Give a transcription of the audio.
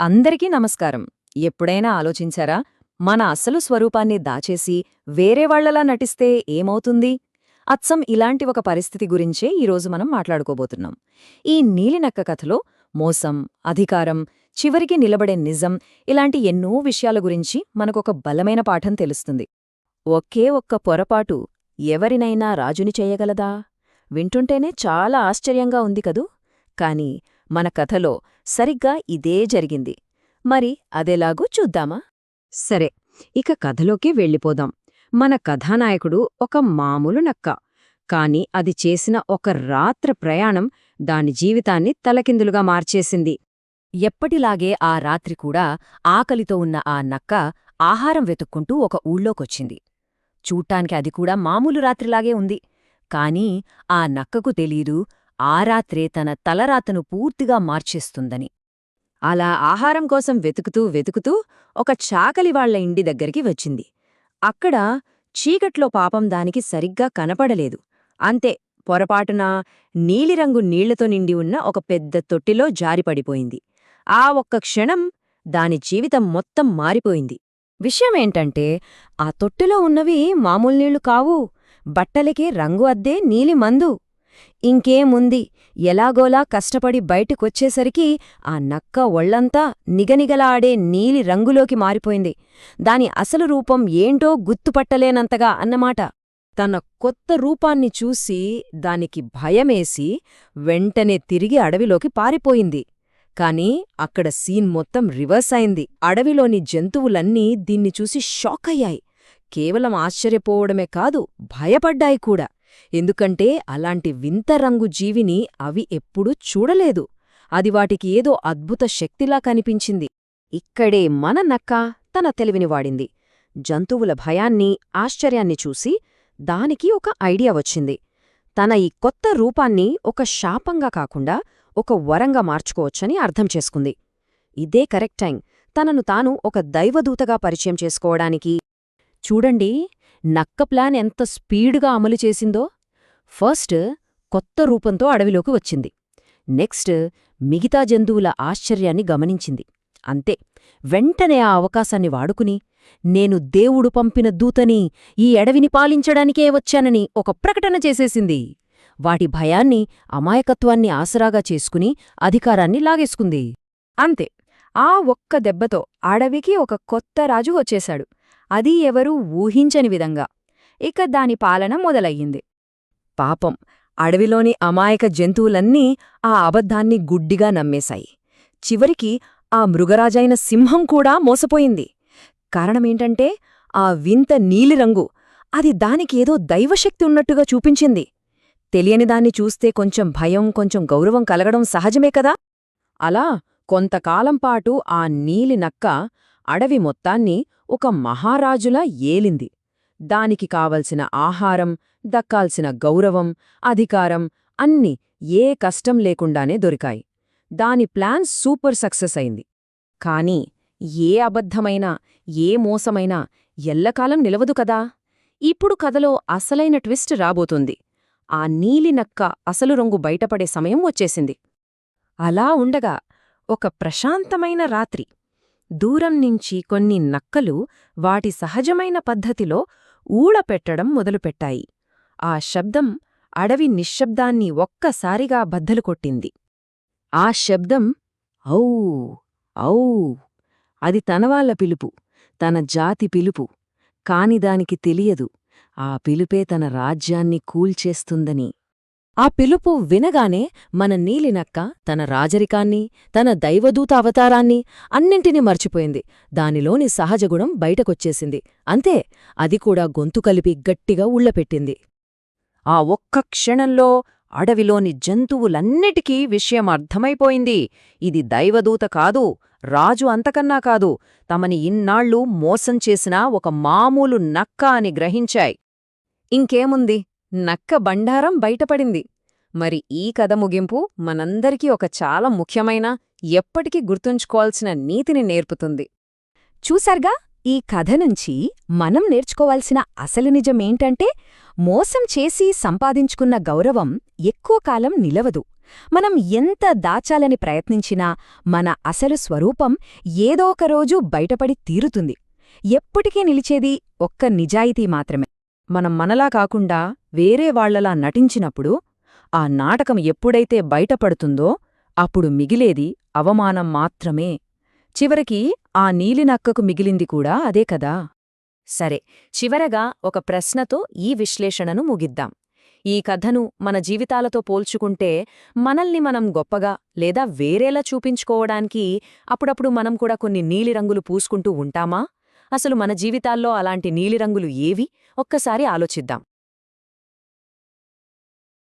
అందరికీ నమస్కారం. ఎప్పుడైనా ఆలోచించారా? మన అసలు స్వరూపాన్ని దాచేసి వేరేవాళ్ళలా నటిస్తే ఏమవుతుంది? అచ్చం ఇలాంటి ఒక పరిస్థితి గురించే ఈరోజు మనం మాట్లాడుకోబోతున్నాం. ఈ నీలినక్క కథలో మోసం అధికారం చివరికి నిలబడే నిజం ఇలాంటి ఎన్నో విషయాల గురించి మనకొక బలమైన పాఠం తెలుస్తుంది. ఒకే ఒక్క పొరపాటు ఎవరినైనా రాజుని చేయగలదా? వింటుంటేనే చాలా ఆశ్చర్యంగా ఉంది కదూ? కాని మన కథలో సరిగ్గా ఇదే జరిగింది. మరి అదేలాగూ చూద్దామా? సరే ఇక కథలోకి వెళ్ళిపోదాం. మన కథానాయకుడు ఒక మామూలు నక్క. కాని అది చేసిన ఒక రాత్ర ప్రయాణం దాని జీవితాన్ని తలకిందులుగా మార్చేసింది. ఎప్పటిలాగే ఆ రాత్రి కూడా ఆకలితో ఉన్న ఆ నక్క ఆహారం వెతుక్కుంటూ ఒక ఊళ్ళోకొచ్చింది. చూట్టానికి అది కూడా మామూలు రాత్రిలాగే ఉంది. కాని ఆ నక్కకు తెలీదు ఆ రాత్రే తన తలరాతను పూర్తిగా మార్చేస్తుందని. అలా ఆహారం కోసం వెతుకుతూ వెతుకుతూ ఒక చాకలివాళ్ళ ఇంటి దగ్గరికి వచ్చింది. అక్కడ చీకట్లో పాపం దానికి సరిగ్గా కనపడలేదు. అంతే పొరపాటున నీలిరంగు నీళ్ళతో నిండి ఉన్న ఒక పెద్ద తొట్టిలో జారిపడిపోయింది. ఆ ఒక్క క్షణం దాని జీవితం మొత్తం మారిపోయింది. విషయమేంటంటే ఆ తొట్టిలో ఉన్నవి మామూలు నీళ్ళు కావు. బట్టలకే రంగు అద్దే నీలి మందు. ఇంకేముంది? ఎలాగోలా కష్టపడి బయటకొచ్చేసరికి ఆ నక్క ఒళ్ళంతా నిగనిగలాడే నీలి రంగులోకి మారిపోయింది. దాని అసలు రూపం ఏంటో గుర్తుపట్టలేనంతగా అన్నమాట. తన కొత్త రూపాన్ని చూసి దానికి భయమేసి వెంటనే తిరిగి అడవిలోకి పారిపోయింది. కాని అక్కడ సీన్ మొత్తం రివర్స్ అయింది. అడవిలోని జంతువులన్నీ దీన్ని చూసి షాకయ్యాయి. కేవలం ఆశ్చర్యపోవడమే కాదు భయపడ్డాయి కూడా. ఎందుకంటే అలాంటి వింత రంగు జీవిని అవి ఎప్పుడూ చూడలేదు. అది వాటికి ఏదో అద్భుత శక్తిలా కనిపించింది. ఇక్కడే మన నక్క తన తెలివిని వాడింది. జంతువుల భయాన్ని ఆశ్చర్యాన్ని చూసి దానికి ఒక ఐడియా వచ్చింది. తన ఈ కొత్త రూపాన్ని ఒక శాపంగా కాకుండా ఒక వరంగా మార్చుకోవచ్చని అర్థం చేసుకుంది. ఇదే కరెక్ట్ టైం. తనను తాను ఒక దైవదూతగా పరిచయం చేసుకోవడానికి చూడండి నక్క ప్లాన్ ఎంత స్పీడుగా అమలు చేసిందో. ఫస్ట్ కొత్త రూపంతో అడవిలోకి వచ్చింది. నెక్స్ట్ మిగతా జంతువుల ఆశ్చర్యాన్ని గమనించింది. అంతే వెంటనే ఆ అవకాశాన్ని వాడుకుని నేను దేవుడు పంపిన దూతని ఈ అడవిని పాలించడానికే వచ్చానని ఒక ప్రకటన చేసేసింది. వాటి భయాన్ని అమాయకత్వాన్ని ఆసరాగా చేసుకుని అధికారాన్ని లాగేసుకుంది. అంతే ఆ ఒక్క దెబ్బతో అడవికి ఒక కొత్త రాజు వచ్చేశాడు. అది ఎవరూ ఊహించని విధంగా. ఇక దాని పాలన మొదలయ్యింది. పాపం అడవిలోని అమాయక జంతువులన్నీ ఆ అబద్ధాన్ని గుడ్డిగా నమ్మేశాయి. చివరికి ఆ మృగరాజైన సింహం కూడా మోసపోయింది. కారణమేంటంటే ఆ వింత నీలిరంగు అది దానికేదో దైవశక్తి ఉన్నట్టుగా చూపించింది. తెలియని దాన్ని చూస్తే కొంచెం భయం కొంచెం గౌరవం కలగడం సహజమే కదా? అలా కొంతకాలంపాటు ఆ నీలి నక్క అడవి మొత్తాన్ని ఒక మహారాజులా ఏలింది. దానికి కావలసిన ఆహారం దక్కాల్సిన గౌరవం అధికారం అన్ని ఏ కష్టం లేకుండానే దొరికాయి. దాని ప్లాన్ సూపర్ సక్సెస్ అయింది. కాని ఏ అబద్ధమైనా ఏ మోసమైనా ఎల్లకాలం నిలవదు కదా? ఇప్పుడు కథలో అసలైన ట్విస్ట్ రాబోతుంది. ఆ నీలినక్క అసలు రంగు బయటపడే సమయం వచ్చేసింది. అలా ఉండగా ఒక ప్రశాంతమైన రాత్రి. దూరం నుంచి కొన్ని నక్కలు వాటి సహజమైన పద్ధతిలో ఊళపెట్టడం మొదలుపెట్టాయి. ఆ శబ్దం అడవి నిశ్శబ్దాన్ని ఒక్కసారిగా బద్దలు కొట్టింది. ఆ శబ్దం ఔ ఔ అది తనవాళ్ళ పిలుపు తన జాతి పిలుపు. కాని దానికి తెలియదు. ఆ పిలుపే తన రాజ్యాన్ని కూల్చేస్తుందని. ఆ పిలుపు వినగానే మన నీలినక్క తన రాజరికాన్ని తన దైవదూత అవతారాన్ని అన్నింటినీ మర్చిపోయింది. దానిలోని సహజగుణం బయటకొచ్చేసింది. అంతే అది కూడా గొంతు కలిపి గట్టిగా ఉళ్ళపెట్టింది ఆ ఒక్క క్షణంలో అడవిలోని జంతువులన్నిటికీ విషయం అర్థమైపోయింది. ఇది దైవదూత కాదు రాజు అంతకన్నా కాదు తమని ఇన్నాళ్ళు మోసం చేసిన ఒక మామూలు నక్క అని గ్రహించాయి. ఇంకేముంది? నక్క బండారం బయటపడింది. మరి ఈ కథ ముగింపు మనందరికీ ఒక చాలా ముఖ్యమైన ఎప్పటికీ గుర్తుంచుకోవాల్సిన నీతిని నేర్పుతుంది. చూసార్గా ఈ కథ నుంచి మనం నేర్చుకోవాల్సిన అసలు నిజమేంటంటే మోసం చేసి సంపాదించుకున్న గౌరవం ఎక్కువ కాలం నిలవదు. మనం ఎంత దాచాలని ప్రయత్నించినా మన అసలు స్వరూపం ఏదో ఒక రోజు బయటపడి తీరుతుంది. ఎప్పటికీ నిలిచేది ఒక్క నిజాయితీ మాత్రమే. మనం మనలా కాకుండా వేరే వాళ్ళలా నటించినప్పుడు ఆ నాటకం ఎప్పుడైతే బయటపడుతుందో అప్పుడు మిగిలేది అవమానం మాత్రమే. చివరికి ఆ నీలినక్కకు మిగిలింది కూడా అదే కదా. సరే చివరగా ఒక ప్రశ్నతో ఈ విశ్లేషణను ముగిద్దాం. ఈ కథను మన జీవితాలతో పోల్చుకుంటే మనల్ని మనం గొప్పగా లేదా వేరేలా చూపించుకోవడానికి అప్పుడప్పుడు మనం కూడా కొన్ని నీలిరంగులు పూసుకుంటూ ఉంటామా? అసలు మన జీవితాల్లో అలాంటి నీలిరంగులు ఏవి? ఒక్కసారి ఆలోచిద్దాం.